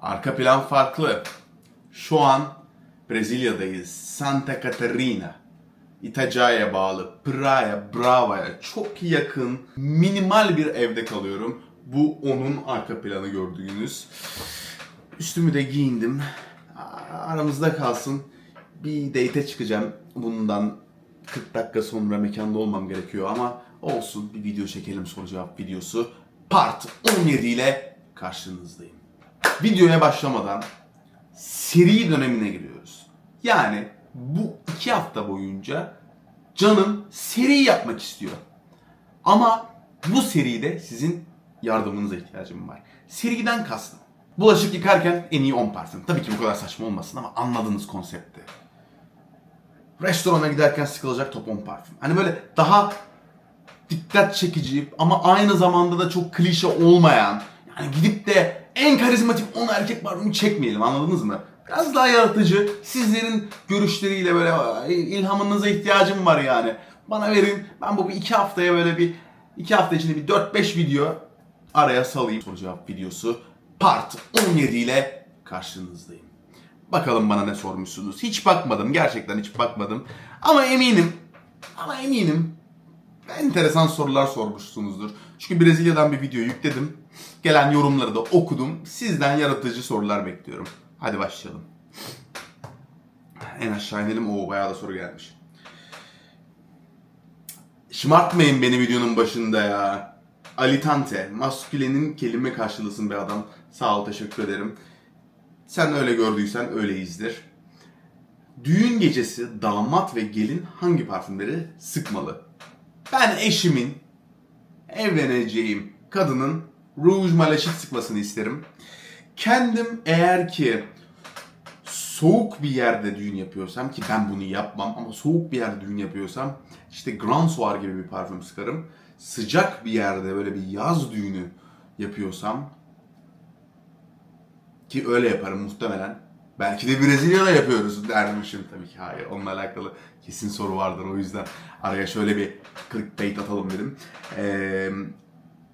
Arka plan farklı. Şu an Brezilya'dayız. Santa Catarina. Itacaya bağlı Praia Brava'ya çok yakın minimal bir evde kalıyorum. Bu onun arka planı gördüğünüz. Üstümü de giyindim. Aramızda kalsın. Bir date çıkacağım. Bundan 40 dakika sonra mekanda olmam gerekiyor ama olsun bir video çekelim soru cevap videosu. Part 17 ile karşınızdayım. Videoya başlamadan seri dönemine giriyoruz. Yani bu iki hafta boyunca canım seri yapmak istiyor. Ama bu seride sizin yardımınıza ihtiyacım var. Seriden kastım. Bulaşık yıkarken en iyi 10 parfüm. Tabii ki bu kadar saçma olmasın ama anladığınız konsepti. Restorana giderken sıkılacak top 10 parfüm. Hani böyle daha dikkat çekici ama aynı zamanda da çok klişe olmayan yani gidip de en karizmatik 10 erkek parfümü çekmeyelim anladınız mı? Biraz daha yaratıcı, sizlerin görüşleriyle böyle "Ay, ilhamınıza ihtiyacım var yani. Bana verin, ben bu bir iki haftaya böyle bir iki hafta içinde bir 4-5 video araya salayım. Soru cevap videosu part 17 ile karşınızdayım. Bakalım bana ne sormuşsunuz. Hiç bakmadım, gerçekten hiç bakmadım. Ama eminim, ama eminim enteresan sorular sormuşsunuzdur. Çünkü Brezilya'dan bir video yükledim. Gelen yorumları da okudum. Sizden yaratıcı sorular bekliyorum. Hadi başlayalım. En aşağı inelim. Oo bayağı da soru gelmiş. Şımartmayın beni videonun başında ya. Alitante. Maskülenin kelime karşılısın be adam. Sağ ol teşekkür ederim. Sen öyle gördüysen öyleyizdir. Düğün gecesi damat ve gelin hangi parfümleri sıkmalı? Ben eşimin evleneceğim kadının Rouge Malachit sıkmasını isterim. Kendim eğer ki soğuk bir yerde düğün yapıyorsam ki ben bunu yapmam ama soğuk bir yerde düğün yapıyorsam işte Grand Soir gibi bir parfüm sıkarım. Sıcak bir yerde böyle bir yaz düğünü yapıyorsam ki öyle yaparım muhtemelen. Belki de Brezilya'da yapıyoruz dermişim tabii ki. Hayır onunla alakalı kesin soru vardır o yüzden araya şöyle bir clickbait atalım dedim. Ee,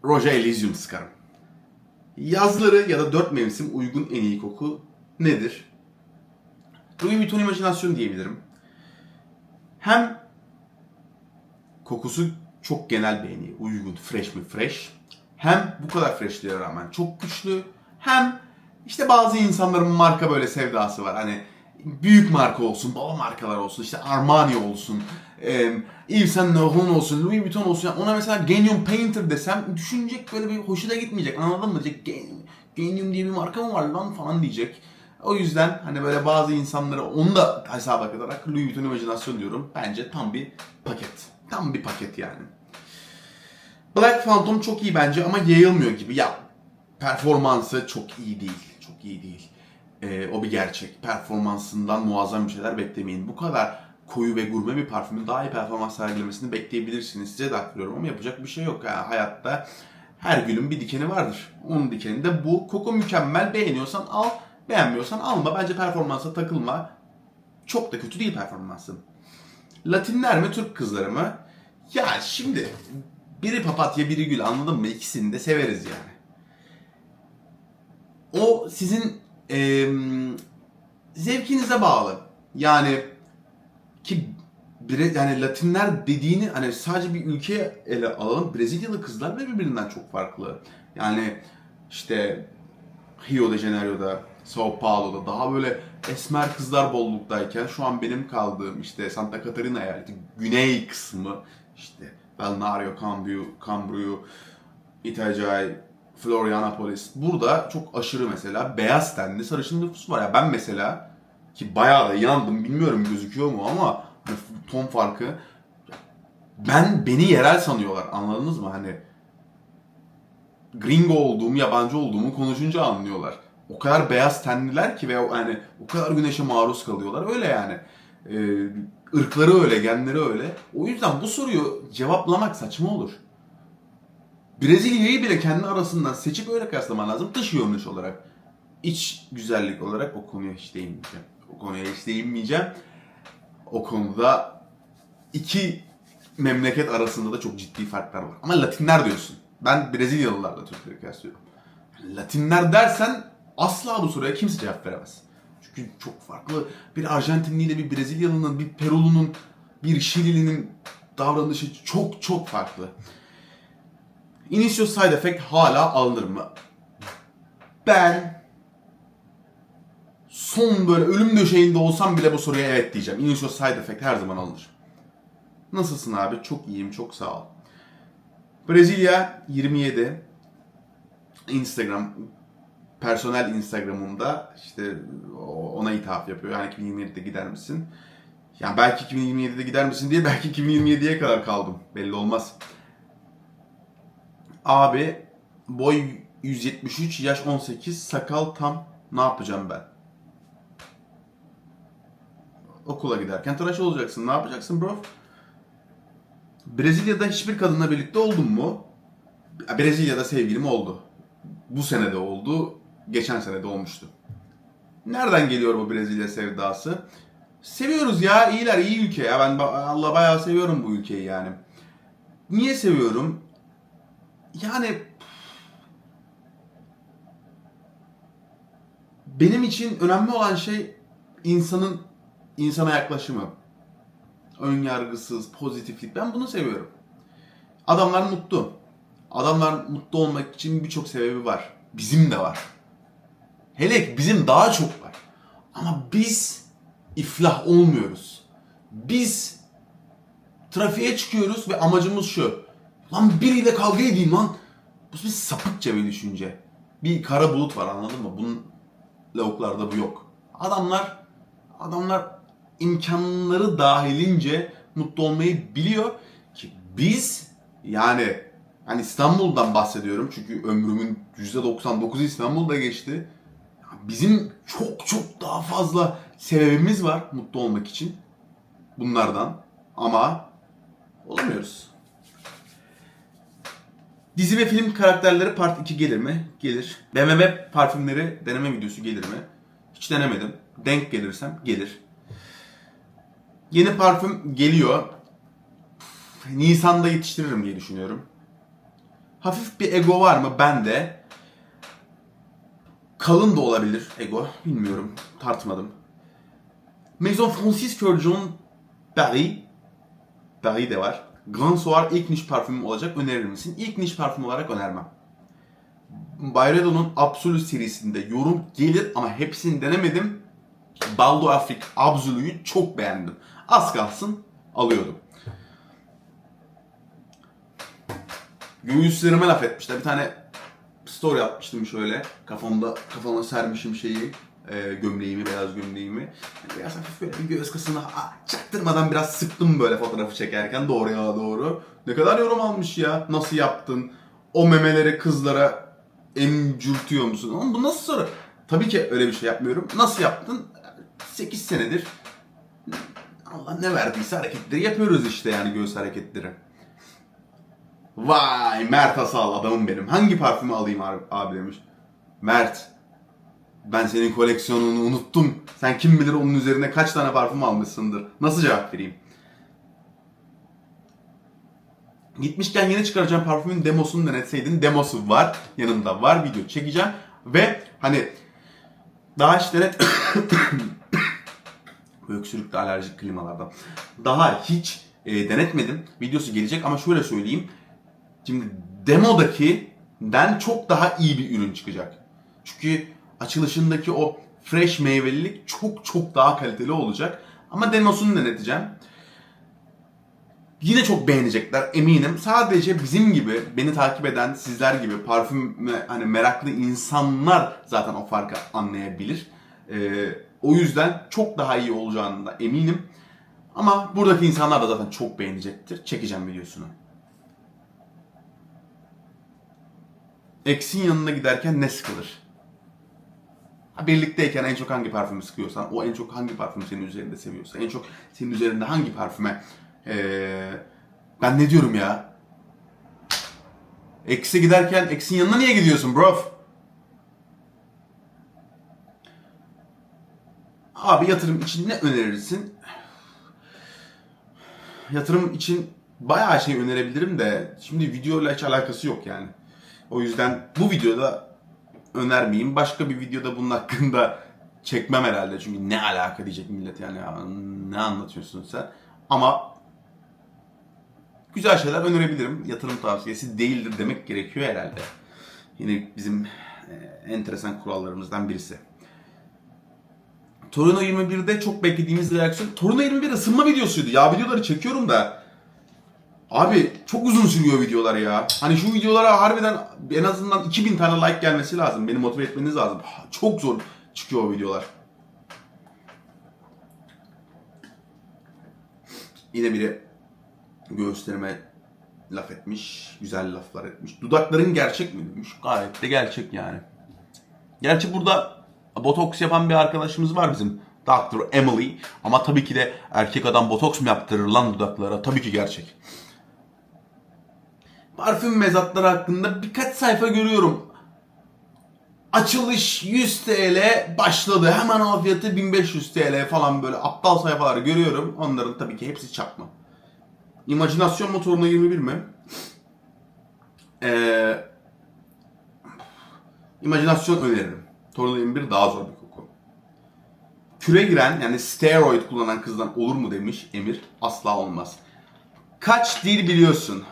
Roja Elysium sıkarım. Yazları ya da dört mevsim uygun en iyi koku nedir? Louis Vuitton imajinasyon diyebilirim. Hem kokusu çok genel beğeniye uygun, fresh mi fresh. Hem bu kadar freshliğe rağmen çok güçlü. Hem işte bazı insanların marka böyle sevdası var. Hani büyük marka olsun, baba markalar olsun, işte Armani olsun, e, Yves Saint Laurent olsun, Louis Vuitton olsun. Yani ona mesela Genium Painter desem düşünecek böyle bir hoşuna gitmeyecek. Anladın mı? Diyecek Genium, Genium diye bir marka mı var lan falan diyecek. O yüzden hani böyle bazı insanlara onu da hesaba katarak Louis Vuitton imajinasyon diyorum. Bence tam bir paket. Tam bir paket yani. Black Phantom çok iyi bence ama yayılmıyor gibi. Ya performansı çok iyi değil. Çok iyi değil. Ee, o bir gerçek. Performansından muazzam bir şeyler beklemeyin. Bu kadar koyu ve gurme bir parfümün daha iyi performans sergilemesini bekleyebilirsiniz. Size de aktarıyorum ama yapacak bir şey yok. Yani hayatta her gülün bir dikeni vardır. Onun dikeni de bu. Koku mükemmel. Beğeniyorsan al. Beğenmiyorsan alma. Bence performansa takılma. Çok da kötü değil performansı. Latinler mi Türk kızları mı? Ya şimdi biri papatya biri gül anladın mı? İkisini de severiz yani. O sizin eee, zevkinize bağlı. Yani ki Bre- yani Latinler dediğini hani sadece bir ülkeye ele alalım. Brezilyalı kızlar da birbirinden çok farklı. Yani işte Rio de Janeiro'da, Sao Paulo'da daha böyle esmer kızlar bolluktayken şu an benim kaldığım işte Santa Catarina eyaleti güney kısmı işte Balneario Cambio, Cambrio, Itacay, Florianopolis. Burada çok aşırı mesela beyaz tenli sarışın nüfus var. Ya ben mesela ki bayağı da yandım bilmiyorum gözüküyor mu ama hani ton farkı ben beni yerel sanıyorlar anladınız mı hani gringo olduğumu, yabancı olduğumu konuşunca anlıyorlar. O kadar beyaz tenliler ki ve hani o kadar güneşe maruz kalıyorlar. Öyle yani. Ee, ırkları öyle, genleri öyle. O yüzden bu soruyu cevaplamak saçma olur. Brezilya'yı bile kendi arasından seçip öyle kıyaslaman lazım. Dış görünüş olarak. İç güzellik olarak o konuya hiç değinmeyeceğim. O konuya hiç değinmeyeceğim. O konuda iki memleket arasında da çok ciddi farklar var. Ama Latinler diyorsun. Ben Brezilyalılarla Türkleri kıyaslıyorum. Latinler dersen Asla bu soruya kimse cevap veremez. Çünkü çok farklı. Bir Arjantinli ile bir Brezilyalı'nın, bir Perulu'nun, bir Şilili'nin davranışı çok çok farklı. Initial side effect hala alınır mı? Ben son böyle ölüm döşeğinde olsam bile bu soruya evet diyeceğim. Initial side effect her zaman alınır. Nasılsın abi? Çok iyiyim, çok sağ ol. Brezilya 27. Instagram personel Instagram'ımda işte ona ithaf yapıyor. Yani 2027'de gider misin? Yani belki 2027'de gider misin diye belki 2027'ye kadar kaldım. Belli olmaz. Abi boy 173, yaş 18, sakal tam ne yapacağım ben? Okula giderken tıraş olacaksın. Ne yapacaksın bro? Brezilya'da hiçbir kadınla birlikte oldun mu? Brezilya'da sevgilim oldu. Bu sene de oldu. Geçen sene de olmuştu. Nereden geliyor bu Brezilya sevdası? Seviyoruz ya. iyiler, iyi ülke ya. Ben Allah bayağı seviyorum bu ülkeyi yani. Niye seviyorum? Yani benim için önemli olan şey insanın insana yaklaşımı. Ön yargısız, pozitiflik. Ben bunu seviyorum. Adamlar mutlu. Adamlar mutlu olmak için birçok sebebi var. Bizim de var. Hele bizim daha çok var. Ama biz iflah olmuyoruz. Biz trafiğe çıkıyoruz ve amacımız şu. Lan biriyle kavga edeyim lan. Bu bir sapıkça bir düşünce. Bir kara bulut var anladın mı? Bunun lavuklarda bu yok. Adamlar adamlar imkanları dahilince mutlu olmayı biliyor ki biz yani hani İstanbul'dan bahsediyorum çünkü ömrümün %99'u İstanbul'da geçti. Bizim çok çok daha fazla sebebimiz var mutlu olmak için bunlardan ama olamıyoruz. Dizi ve film karakterleri part 2 gelir mi? Gelir. BMW parfümleri deneme videosu gelir mi? Hiç denemedim. Denk gelirsem gelir. Yeni parfüm geliyor. Nisan'da yetiştiririm diye düşünüyorum. Hafif bir ego var mı? Bende. Kalın da olabilir ego. Bilmiyorum. Tartmadım. Maison Francis Curjon Paris. Paris de var. Grand Soir ilk niş parfümüm olacak. Önerir misin? İlk niş parfüm olarak önermem. Byredo'nun Absolute serisinde yorum gelir ama hepsini denemedim. Baldo Afrik Absolu'yu çok beğendim. Az kalsın alıyordum. Göğüslerime laf etmişler. Bir tane story atmıştım şöyle. Kafamda kafama sermişim şeyi. E, gömleğimi, beyaz gömleğimi. Biraz hafif böyle bir göğüs kısmına aa, çaktırmadan biraz sıktım böyle fotoğrafı çekerken doğruya doğru. Ne kadar yorum almış ya. Nasıl yaptın? O memeleri kızlara emcürtüyor musun? Oğlum bu nasıl soru? Tabii ki öyle bir şey yapmıyorum. Nasıl yaptın? 8 senedir Allah ne verdiyse hareketleri yapıyoruz işte yani göğüs hareketleri. Vay Mert Asal adamım benim. Hangi parfümü alayım abi, demiş. Mert ben senin koleksiyonunu unuttum. Sen kim bilir onun üzerine kaç tane parfüm almışsındır. Nasıl cevap vereyim? Gitmişken yeni çıkaracağım parfümün demosunu denetseydin. Demosu var. Yanımda var. Video çekeceğim. Ve hani daha denet... Bu alerjik klimalardan. Daha hiç e, denetmedim. Videosu gelecek ama şöyle söyleyeyim. Şimdi demodakinden çok daha iyi bir ürün çıkacak. Çünkü açılışındaki o fresh meyvelilik çok çok daha kaliteli olacak. Ama demosunu deneteceğim. Yine çok beğenecekler eminim. Sadece bizim gibi beni takip eden sizler gibi parfüme hani meraklı insanlar zaten o farkı anlayabilir. Ee, o yüzden çok daha iyi olacağını da eminim. Ama buradaki insanlar da zaten çok beğenecektir. Çekeceğim videosunu. Eksin yanına giderken ne sıkılır? Birlikteyken en çok hangi parfümü sıkıyorsan, o en çok hangi parfüm senin üzerinde seviyorsa, en çok senin üzerinde hangi parfüme ee, ben ne diyorum ya? Ekse giderken eksin yanına niye gidiyorsun bro? Abi yatırım için ne önerirsin? Yatırım için bayağı şey önerebilirim de şimdi videoyla hiç alakası yok yani. O yüzden bu videoda önermeyeyim. Başka bir videoda bunun hakkında çekmem herhalde. Çünkü ne alaka diyecek millet yani. Ya, ne anlatıyorsun sen? Ama güzel şeyler önerebilirim. Yatırım tavsiyesi değildir demek gerekiyor herhalde. Yine bizim e, enteresan kurallarımızdan birisi. Torino 21'de çok beklediğimiz reaksiyon. Torino 21 ısınma videosuydu. Ya videoları çekiyorum da Abi çok uzun sürüyor videolar ya. Hani şu videolara harbiden en azından 2000 tane like gelmesi lazım. Beni motive etmeniz lazım. Çok zor çıkıyor o videolar. Yine biri göğüslerime laf etmiş. Güzel laflar etmiş. Dudakların gerçek mi demiş. Gayet de gerçek yani. Gerçi burada botoks yapan bir arkadaşımız var bizim. Dr. Emily. Ama tabii ki de erkek adam botoks mu yaptırır lan dudaklara? Tabii ki gerçek. Parfüm mezatları hakkında birkaç sayfa görüyorum. Açılış 100 TL başladı. Hemen al fiyatı 1500 TL falan böyle aptal sayfalar görüyorum. Onların tabii ki hepsi çakma. İmajinasyon motoruna 21 mi? Ee, imajinasyon öneririm. Tornado 21 daha zor bir koku. Küre giren yani steroid kullanan kızdan olur mu demiş Emir. Asla olmaz. Kaç dil biliyorsun?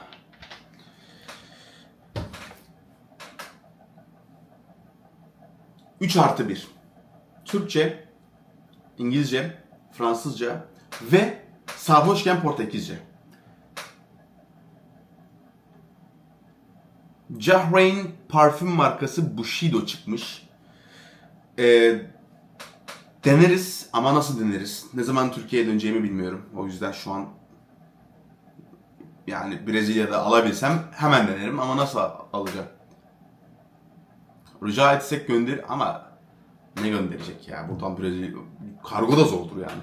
Üç artı bir. Türkçe, İngilizce, Fransızca ve sarhoşken Portekizce. Jahrein parfüm markası Bushido çıkmış. Ee, deneriz ama nasıl deneriz? Ne zaman Türkiye'ye döneceğimi bilmiyorum. O yüzden şu an yani Brezilya'da alabilsem hemen denerim ama nasıl alacağım? Rica etsek gönder ama ne gönderecek ya? Buradan Brezilya kargo da zordur yani.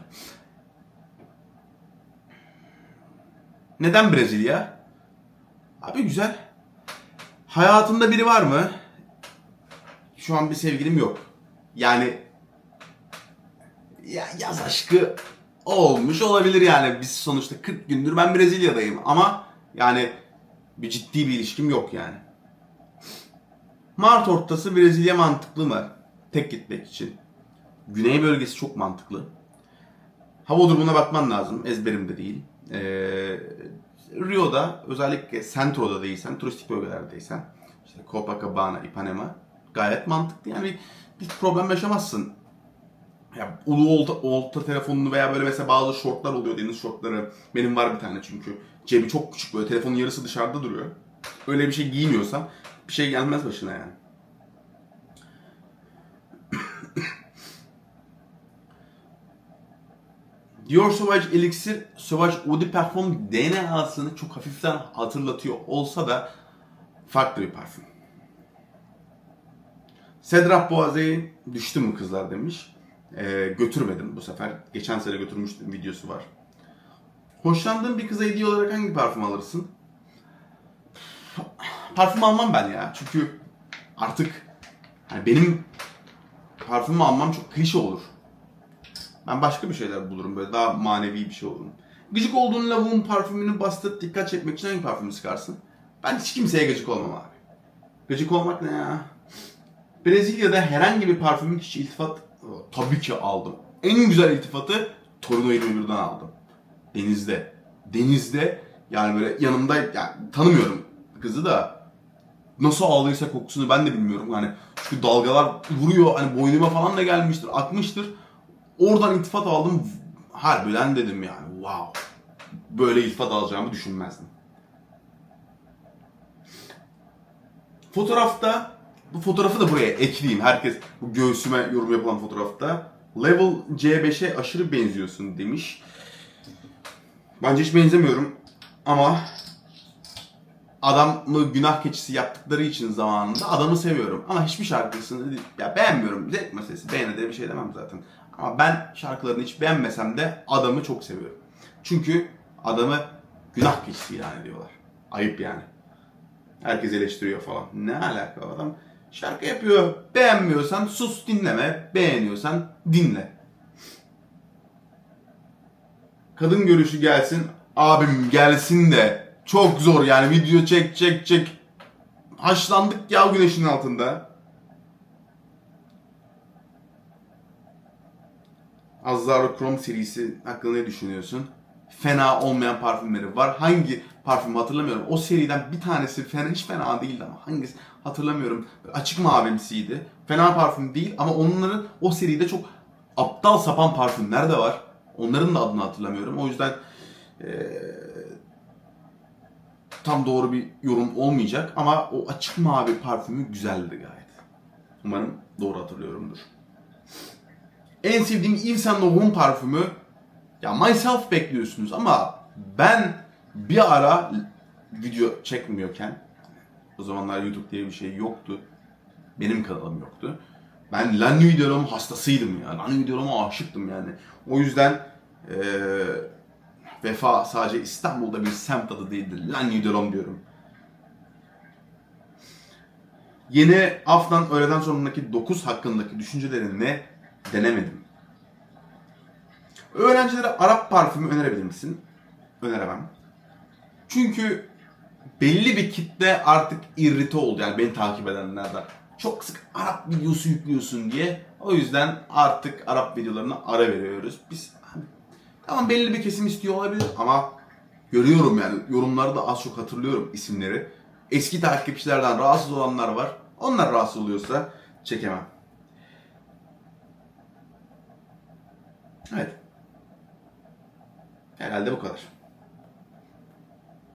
Neden Brezilya? Abi güzel. Hayatında biri var mı? Şu an bir sevgilim yok. Yani ya yaz aşkı olmuş olabilir yani. Biz sonuçta 40 gündür ben Brezilya'dayım ama yani bir ciddi bir ilişkim yok yani. Mart ortası Brezilya mantıklı mı? Tek gitmek için. Güney bölgesi çok mantıklı. Hava durumuna bakman lazım. Ezberimde değil. Ee, Rio'da özellikle Centro'da değilsen, turistik bölgelerdeysen işte Copacabana, Ipanema gayet mantıklı. Yani bir problem yaşamazsın. Ya ulu olta, olta telefonunu veya böyle mesela bazı şortlar oluyor deniz şortları. Benim var bir tane çünkü. Cebi çok küçük böyle telefonun yarısı dışarıda duruyor. Öyle bir şey giymiyorsan bir şey gelmez başına yani. Dior Sauvage Elixir Sauvage Eau de Parfum DNA'sını çok hafiften hatırlatıyor olsa da farklı bir parfüm. Sedrah Boğazı'yı düştü mü kızlar demiş. Ee, götürmedim bu sefer. Geçen sene götürmüştüm videosu var. Hoşlandığın bir kıza hediye olarak hangi parfüm alırsın? Parfüm almam ben ya. Çünkü artık hani benim parfümü almam çok klişe olur. Ben başka bir şeyler bulurum böyle daha manevi bir şey olurum. Gıcık olduğun lavuğun parfümünü bastırıp dikkat çekmek için hangi parfümü sıkarsın? Ben hiç kimseye gıcık olmam abi. Gıcık olmak ne ya? Brezilya'da herhangi bir parfümün hiç iltifat tabii ki aldım. En güzel iltifatı Torino 21'den aldım. Denizde. Denizde yani böyle yanımda yani tanımıyorum kızı da nasıl ağlıysa kokusunu ben de bilmiyorum. Yani çünkü dalgalar vuruyor hani boynuma falan da gelmiştir, akmıştır. Oradan iltifat aldım. Harbiden dedim yani wow. Böyle iltifat alacağımı düşünmezdim. Fotoğrafta bu fotoğrafı da buraya ekleyeyim. Herkes bu göğsüme yorum yapılan fotoğrafta Level C5'e aşırı benziyorsun demiş. Bence hiç benzemiyorum ama adamı günah keçisi yaptıkları için zamanında adamı seviyorum. Ama hiçbir şarkısını ya beğenmiyorum. Zevk meselesi. Beğene de bir şey demem zaten. Ama ben şarkılarını hiç beğenmesem de adamı çok seviyorum. Çünkü adamı günah keçisi ilan ediyorlar. Ayıp yani. Herkes eleştiriyor falan. Ne alaka adam? Şarkı yapıyor. Beğenmiyorsan sus dinleme. Beğeniyorsan dinle. Kadın görüşü gelsin. Abim gelsin de. Çok zor yani video çek çek çek. Haşlandık ya güneşin altında. Azzaro Chrome serisi hakkında ne düşünüyorsun? Fena olmayan parfümleri var. Hangi parfümü hatırlamıyorum. O seriden bir tanesi fena, hiç fena değildi ama hangisi hatırlamıyorum. Açık mavimsiydi. Fena parfüm değil ama onların o seride çok aptal sapan parfümler de var. Onların da adını hatırlamıyorum. O yüzden eee, tam doğru bir yorum olmayacak ama o açık mavi parfümü güzeldi gayet. Umarım doğru hatırlıyorumdur. En sevdiğim Yves Saint Laurent parfümü ya Myself bekliyorsunuz ama ben bir ara video çekmiyorken o zamanlar YouTube diye bir şey yoktu. Benim kanalım yoktu. Ben de Rome hastasıydım ya. De Rome'a aşıktım yani. O yüzden eee Vefa sadece İstanbul'da bir semt adı değildir. De Rome diyorum. Yeni Afnan öğleden sonraki 9 hakkındaki düşüncelerin ne? Denemedim. Öğrencilere Arap parfümü önerebilir misin? Öneremem. Çünkü belli bir kitle artık irrite oldu. Yani beni takip edenlerden. Çok sık Arap videosu yüklüyorsun diye. O yüzden artık Arap videolarına ara veriyoruz. Biz tamam belli bir kesim istiyor olabilir ama görüyorum yani yorumlarda az çok hatırlıyorum isimleri. Eski takipçilerden rahatsız olanlar var. Onlar rahatsız oluyorsa çekemem. Evet. Herhalde bu kadar.